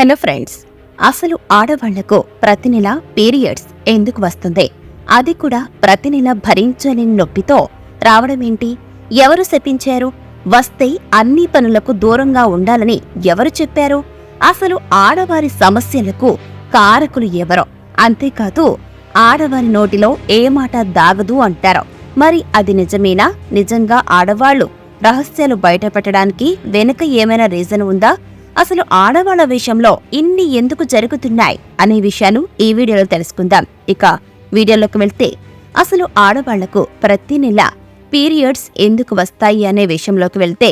Hello friends అసలు ఆడవాళ్ళకు ప్రతి నెల పీరియడ్స్ ఎందుకు వస్తుంది? అది కూడా ప్రతి నెల భరించలేని నొప్పితో రావడమేంటి ఎవరు శపించారు? వస్తే అన్ని పనులకు దూరంగా ఉండాలని ఎవరు చెప్పారు? అసలు ఆడవారి సమస్యలకు కారకులు ఎవరో? అంతేకాదు ఆడవారి నోటిలో ఏ మాట దాగదు అంటారు. మరి అది నిజమేనా? నిజంగా ఆడవాళ్ళు రహస్యాలు బయటపెట్టడానికి వెనుక ఏమైనా రీజన్ ఉందా? అసలు ఆడవాళ్ళ విషయంలో ఇన్ని ఎందుకు జరుగుతున్నాయి అనే విషయాన్ని ఈ వీడియోలో తెలుసుకుందాం. ఇక వీడియోలోకి వెళ్తే అసలు ఆడవాళ్ళకు ప్రతి నెల పీరియడ్స్ ఎందుకు వస్తాయి అనే విషయంలోకి వెళ్తే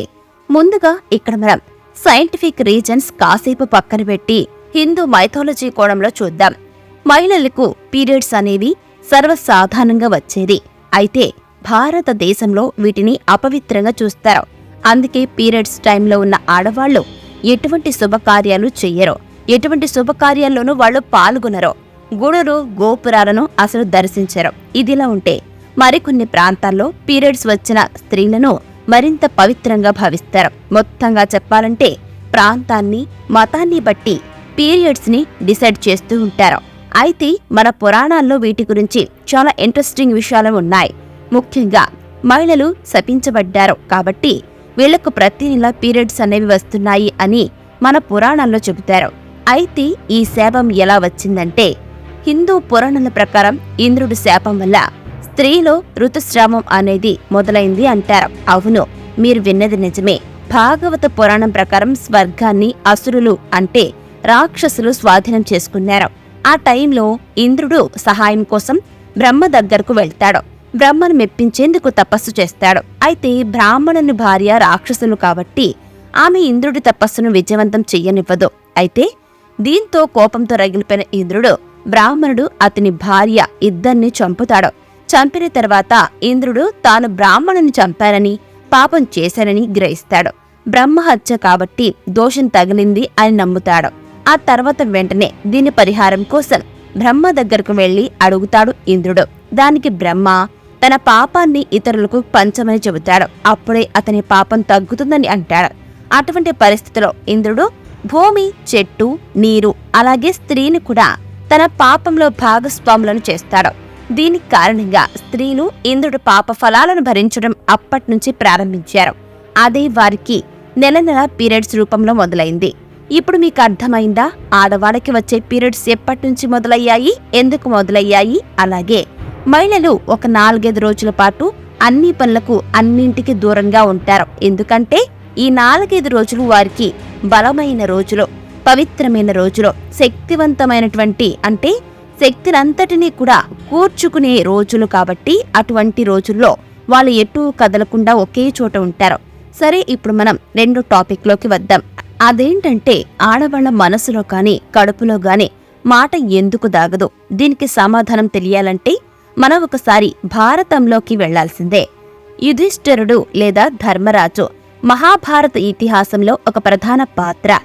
ముందుగా ఇక్కడ మనం సైంటిఫిక్ రీజన్స్ కాసేపు పక్కన పెట్టి హిందూ మైథాలజీ కోణంలో చూద్దాం. మహిళలకు పీరియడ్స్ అనేవి సర్వసాధారణంగా వచ్చేది. అయితే భారతదేశంలో వీటిని అపవిత్రంగా చూస్తారు. అందుకే పీరియడ్స్ టైంలో ఉన్న ఆడవాళ్ళు ఎటువంటి శుభకార్యాలు చెయ్యరో. ఎటువంటి శుభకార్యాల్లోనూ వాళ్ళు పాల్గొనరు. గుడులు గోపురాలను అసలు దర్శించరు. ఇదిలా ఉంటే మరికొన్ని ప్రాంతాల్లో పీరియడ్స్ వచ్చిన స్త్రీలను మరింత పవిత్రంగా భావిస్తారు. మొత్తంగా చెప్పాలంటే ప్రాంతాన్ని మతాన్ని బట్టి పీరియడ్స్ని డిసైడ్ చేస్తూ ఉంటారు. అయితే మన పురాణాల్లో వీటి గురించి చాలా ఇంట్రెస్టింగ్ విషయాలు ఉన్నాయి. ముఖ్యంగా మహిళలు శపించబడ్డారు కాబట్టి వీళ్ళకు ప్రతి నెల పీరియడ్స్ అనేవి వస్తున్నాయి అని మన పురాణాల్లో చెబుతారు. అయితే ఈ శాపం ఎలా వచ్చిందంటే హిందూ పురాణాల ప్రకారం ఇంద్రుడి శాపం వల్ల స్త్రీలో ఋతుస్రావం అనేది మొదలైంది అంటారు. అవును మీరు విన్నది నిజమే. భాగవత పురాణం ప్రకారం స్వర్గాన్ని అసురులు అంటే రాక్షసులు స్వాధీనం చేసుకున్నారు. ఆ టైంలో ఇంద్రుడు సహాయం కోసం బ్రహ్మ దగ్గరకు వెళ్తాడు. బ్రహ్మను మెప్పించేందుకు తపస్సు చేస్తాడు. అయితే బ్రాహ్మణుని భార్య రాక్షసులు కాబట్టి ఆమె ఇంద్రుడి తపస్సును విజయవంతం చెయ్యనివ్వదు. అయితే దీంతో కోపంతో రగిలిపోయిన ఇంద్రుడు బ్రాహ్మణుడు అతని భార్య ఇద్దరిని చంపుతాడు. చంపిన తర్వాత ఇంద్రుడు తాను బ్రాహ్మణుని చంపానని పాపం చేశానని గ్రహిస్తాడు. బ్రహ్మహత్య కాబట్టి దోషం తగిలింది అని నమ్ముతాడు. ఆ తర్వాత వెంటనే దీని పరిహారం కోసం బ్రహ్మ దగ్గరకు వెళ్ళి అడుగుతాడు ఇంద్రుడు. దానికి బ్రహ్మ తన పాపాన్ని ఇతరులకు పంచమని చెబుతాడు. అప్పుడే అతని పాపం తగ్గుతుందని అంటాడు. అటువంటి పరిస్థితిలో ఇంద్రుడు భూమి చెట్టు నీరు అలాగే స్త్రీని కూడా తన పాపంలో భాగస్వాములను చేస్తాడు. దీనికి కారణంగా స్త్రీలు ఇంద్రుడి పాప ఫలాలను భరించడం అప్పట్నుంచి ప్రారంభించారు. అదే వారికి నెల నెల పీరియడ్స్ రూపంలో మొదలైంది. ఇప్పుడు మీకు అర్థమైందా? ఆడవాళ్ళకి వచ్చే పీరియడ్స్ ఎప్పటి నుంచి మొదలయ్యాయి? ఎందుకు మొదలయ్యాయి? అలాగే మహిళలు ఒక నాలుగైదు రోజుల పాటు అన్ని పనులకు అన్నింటికి దూరంగా ఉంటారు. ఎందుకంటే ఈ నాలుగైదు రోజులు వారికి బలమైన రోజులు పవిత్రమైన రోజులు శక్తివంతమైనటువంటి అంటే శక్తినంతటినీ కూడా కూర్చుకునే రోజులు కాబట్టి అటువంటి రోజుల్లో వాళ్ళు ఎటూ కదలకుండా ఒకే చోట ఉంటారు. సరే ఇప్పుడు మనం రెండు టాపిక్లోకి వద్దాం. అదేంటంటే ఆడవాళ్ళ మనసులో కానీ కడుపులో కానీ మాట ఎందుకు దాగదు? దీనికి సమాధానం తెలియాలంటే మనం ఒకసారి భారతంలోకి వెళ్ళాల్సిందే. యుధిష్ఠిరుడు లేదా ధర్మరాజు మహాభారత ఇతిహాసంలో ఒక ప్రధాన పాత్ర.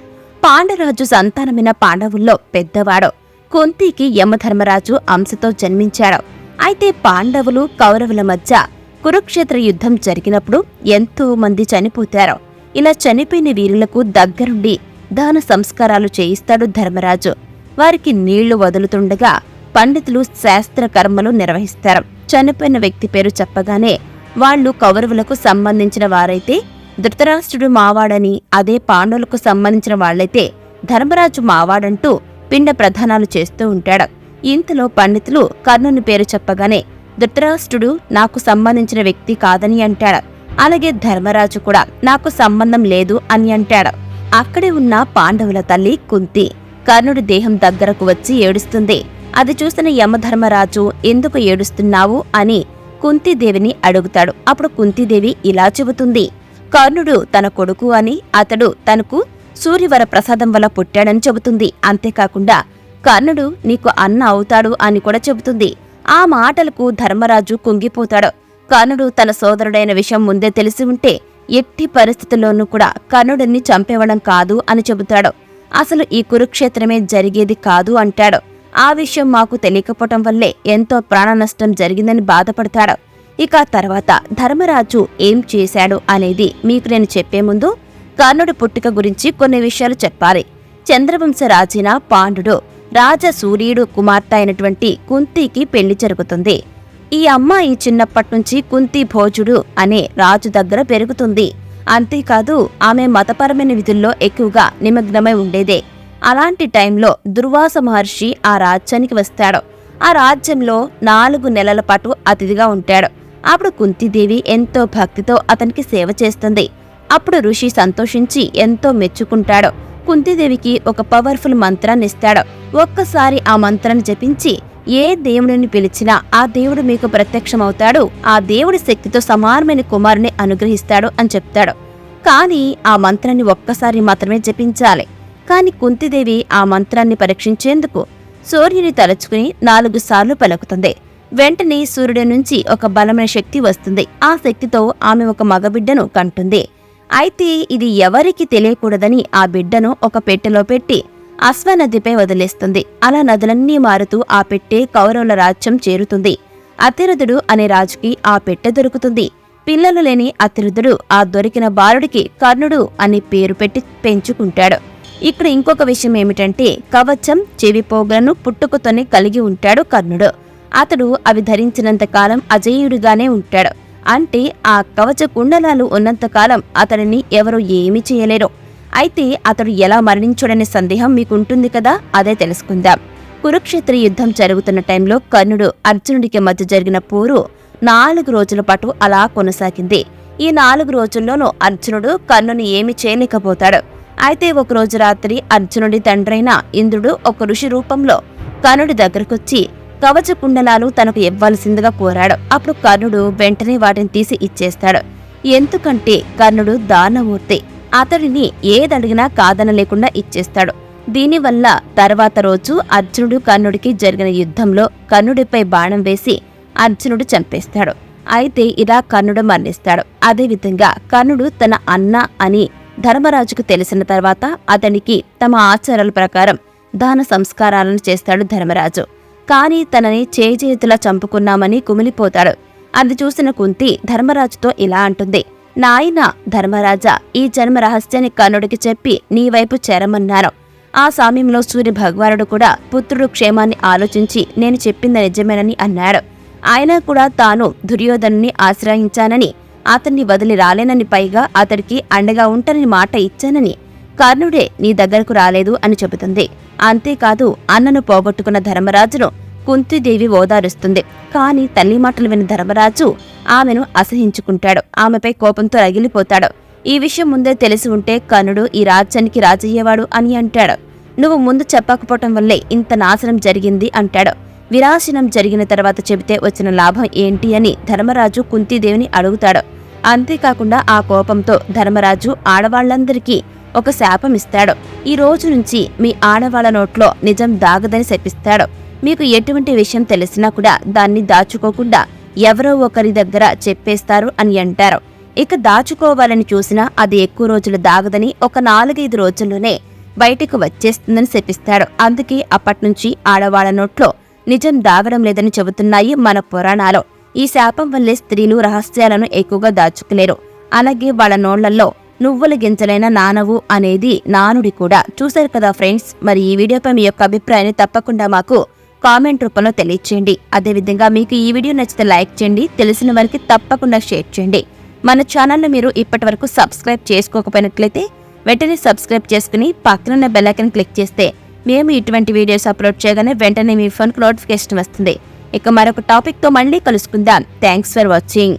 పాండరాజు సంతానమైన పాండవుల్లో పెద్దవాడు. కుంతికి యమధర్మరాజు అంశతో జన్మించాడు. అయితే పాండవులు కౌరవుల మధ్య కురుక్షేత్ర యుద్ధం జరిగినప్పుడు ఎంతో మంది చనిపోతారు. ఇలా చనిపోయిన వీరులకు దగ్గరుండి దాన సంస్కారాలు చేయిస్తాడు ధర్మరాజు. వారికి నీళ్ళు వదులుతుండగా పండితులు శాస్త్ర కర్మలు నిర్వహిస్తారు. చనిపోయిన వ్యక్తి పేరు చెప్పగానే వాళ్ళు కౌరవులకు సంబంధించిన వారైతే ధృతరాష్ట్రుడు మావాడని అదే పాండవులకు సంబంధించిన వాళ్ళైతే ధర్మరాజు మావాడంటూ పిండ ప్రధానాలు చేస్తూ ఉంటాడు. ఇంతలో పండితులు కర్ణుని పేరు చెప్పగానే ధృతరాష్ట్రుడు నాకు సంబంధించిన వ్యక్తి కాదని అంటాడు. అలాగే ధర్మరాజు కూడా నాకు సంబంధం లేదు అని అంటాడు. అక్కడే ఉన్న పాండవుల తల్లి కుంతి కర్ణుడి దేహం దగ్గరకు వచ్చి ఏడుస్తుంది. అది చూసిన యమధర్మరాజు ఎందుకు ఏడుస్తున్నావు? అని కుంతిదేవిని అడుగుతాడు. అప్పుడు కుంతిదేవి ఇలా చెబుతుంది కర్ణుడు తన కొడుకు అని అతడు తనకు సూర్యవర ప్రసాదం వల్ల పుట్టాడని చెబుతుంది. అంతేకాకుండా కర్ణుడు నీకు అన్న అవుతాడు అని కూడా చెబుతుంది. ఆ మాటలకు ధర్మరాజు కుంగిపోతాడు. కర్ణుడు తన సోదరుడైన విషయం ముందే తెలిసి ఉంటే ఎట్టి పరిస్థితుల్లోనూ కూడా కర్ణుడిని చంపేవడం కాదు అని చెబుతాడు. అసలు ఈ కురుక్షేత్రమే జరిగేది కాదు అంటాడు. ఆ విషయం మాకు తెలియకపోవటం వల్లే ఎంతో ప్రాణ నష్టం జరిగిందని బాధపడతాడు. ఇక తర్వాత ధర్మరాజు ఏం చేశాడు అనేది మీకు నేను చెప్పే ముందు కర్ణుడి పుట్టుక గురించి కొన్ని విషయాలు చెప్పాలి. చంద్రవంశ రాజైన పాండుడు రాజ సూర్యుడు కుమార్తె అయినటువంటి కుంతికి పెళ్ళి జరుగుతుంది. ఈ అమ్మాయి చిన్నప్పటి నుంచి కుంతి భోజుడు అనే రాజు దగ్గర పెరుగుతుంది. అంతేకాదు ఆమె మతపరమైన విధుల్లో ఎక్కువగా నిమగ్నమై ఉండేదే. అలాంటి టైంలో దుర్వాస మహర్షి ఆ రాజ్యానికి వస్తాడు. ఆ రాజ్యంలో నాలుగు నెలల పాటు అతిథిగా ఉంటాడు. అప్పుడు కుంతిదేవి ఎంతో భక్తితో అతనికి సేవ చేస్తుంది. అప్పుడు ఋషి సంతోషించి ఎంతో మెచ్చుకుంటాడు. కుంతిదేవికి ఒక పవర్ఫుల్ మంత్రాన్ని ఇస్తాడు. ఒక్కసారి ఆ మంత్రాన్ని జపించి ఏ దేవుడిని పిలిచినా ఆ దేవుడు మీకు ప్రత్యక్షమవుతాడు. ఆ దేవుడి శక్తితో సమానమైన కుమారుని అనుగ్రహిస్తాడు అని చెప్తాడు. కానీ ఆ మంత్రాన్ని ఒక్కసారి మాత్రమే జపించాలి. కాని కుంతిదేవి ఆ మంత్రాన్ని పరీక్షించేందుకు సూర్యుని తలుచుకుని నాలుగు సార్లు పలుకుతుంది. వెంటనే సూర్యుడి నుంచి ఒక బలమైన శక్తి వస్తుంది. ఆ శక్తితో ఆమె ఒక మగబిడ్డను కంటుంది. అయితే ఇది ఎవరికి తెలియకూడదని ఆ బిడ్డను ఒక పెట్టెలో పెట్టి అశ్వనదిపై వదిలేస్తుంది. అలా నదులన్నీ మారుతూ ఆ పెట్టె కౌరవుల రాజ్యం చేరుతుంది. అతిరుధుడు అనే రాజుకి ఆ పెట్టె దొరుకుతుంది. పిల్లలు లేని అతిరుధుడు ఆ దొరికిన బాలుడికి కర్ణుడు అని పేరు పెట్టి పెంచుకుంటాడు. ఇక్కడ ఇంకొక విషయం ఏమిటంటే కవచం చెవిపోగలను పుట్టుకతోనే కలిగి ఉంటాడు కర్ణుడు. అతడు అవి ధరించినంత కాలం అజేయుడిగానే ఉంటాడు. అంటే ఆ కవచ కుండలాలు ఉన్నంతకాలం అతడిని ఎవరు ఏమీ చేయలేరు. అయితే అతడు ఎలా మరణించాడనే సందేహం మీకుంటుంది కదా అదే తెలుసుకుందాం. కురుక్షేత్ర యుద్ధం జరుగుతున్న టైంలో కర్ణుడు అర్జునుడికి మధ్య జరిగిన పోరు నాలుగు రోజుల పాటు అలా కొనసాగింది. ఈ నాలుగు రోజుల్లోనూ అర్జునుడు కర్ణుని ఏమి చేయలేకపోతాడు. అయితే ఒకరోజు రాత్రి అర్జునుడి తండ్రైన ఇంద్రుడు ఒక ఋషి రూపంలో కర్ణుడి దగ్గరకొచ్చి కవచ కుండలాలు తనకు ఇవ్వాల్సిందిగా కోరాడు. అప్పుడు కర్ణుడు వెంటనే వాటిని తీసి ఇచ్చేస్తాడు. ఎందుకంటే కర్ణుడు దానమూర్తి. అతడిని ఏదడిగినా కాదన లేకుండా ఇచ్చేస్తాడు. దీనివల్ల తర్వాత రోజు అర్జునుడు కర్ణుడికి జరిగిన యుద్ధంలో కర్ణుడిపై బాణం వేసి అర్జునుడు చంపేస్తాడు. అయితే ఇలా కర్ణుడు మరణిస్తాడు. అదేవిధంగా కర్ణుడు తన అన్న అని ధర్మరాజుకు తెలిసిన తర్వాత అతనికి తమ ఆచారాల ప్రకారం దాన సంస్కారాలను చేస్తాడు ధర్మరాజు. కాని తనని చేజేతులా చంపుకున్నామని కుమిలిపోతాడు. అది చూసిన కుంతి ధర్మరాజుతో ఇలా అంటుంది. నాయన ధర్మరాజా ఈ జన్మ రహస్యాన్ని కర్ణుడికి చెప్పి నీ వైపు చేరమన్నారు ఆ సమయంలో సూర్య భగవానుడు కూడా పుత్రుడు క్షేమాన్ని ఆలోచించి నేను చెప్పింది నిజమేనని అన్నాడు. ఆయన కూడా తాను దుర్యోధనుని ఆశ్రయించానని అతన్ని వదిలి రాలేనని పైగా అతడికి అండగా ఉంటానని మాట ఇచ్చానని కర్ణుడే నీ దగ్గరకు రాలేదు అని చెబుతుంది. అంతేకాదు అన్నను పోగొట్టుకున్న ధర్మరాజును కుంతిదేవి ఓదారుస్తుంది. కాని తల్లి మాటలు విన్న ధర్మరాజు ఆమెను అసహించుకుంటాడు. ఆమెపై కోపంతో రగిలిపోతాడు. ఈ విషయం ముందే తెలిసి ఉంటే కర్ణుడు ఈ రాజ్యానికి రాజయ్యేవాడు అని అంటాడు. నువ్వు ముందు చెప్పకపోవటం వల్లే ఇంత నాశనం జరిగింది అంటాడు. వినాశనం జరిగిన తర్వాత చెబితే వచ్చిన లాభం ఏంటి అని ధర్మరాజు కుంతీదేవిని అడుగుతాడు. అంతేకాకుండా ఆ కోపంతో ధర్మరాజు ఆడవాళ్ళందరికీ ఒక శాపం ఇస్తాడు ఈ రోజు నుంచి మీ ఆడవాళ్ళ నోట్లో నిజం దాగదని శపిస్తాడు. మీకు ఎటువంటి విషయం తెలిసినా కూడా దాన్ని దాచుకోకుండా ఎవరో ఒకరి దగ్గర చెప్పేస్తారు అని అంటారు. ఇక దాచుకోవాలని చూసినా అది ఎక్కువ రోజులు దాగదని ఒక నాలుగైదు రోజుల్లోనే బయటకు వచ్చేస్తుందని శపిస్తాడు. అందుకే అప్పట్నుంచి ఆడవాళ్ళ నోట్లో నిజం దాగడం లేదని చెబుతున్నాయి మన పురాణాలు. ఈ శాపం వల్లే స్త్రీలు రహస్యాలను ఎక్కువగా దాచుకులేరు అలాగే వాళ్ళ నోళ్ళలో నువ్వుల గింజలైన నానవు అనేది నానుడి కూడా. చూశారు కదా ఫ్రెండ్స్? మరి ఈ వీడియోపై మీ యొక్క అభిప్రాయాన్ని తప్పకుండా మాకు కామెంట్ రూపంలో తెలియచేయండి. అదేవిధంగా మీకు ఈ వీడియో నచ్చితే లైక్ చేయండి తెలిసిన వారికి తప్పకుండా షేర్ చేయండి. మన ఛానల్ను మీరు ఇప్పటి వరకు సబ్స్క్రైబ్ చేసుకోకపోయినట్లయితే వెంటనే సబ్స్క్రైబ్ చేసుకుని పక్కనున్న బెల్లైకన్ క్లిక్ చేస్తే మేము ఇటువంటి వీడియోస్ అప్లోడ్ చేయగానే వెంటనే మీ ఫోన్కు నోటిఫికేషన్ వస్తుంది. ఇక మరొక టాపిక్తో మళ్ళీ కలుసుకుందాం. Thanks for watching.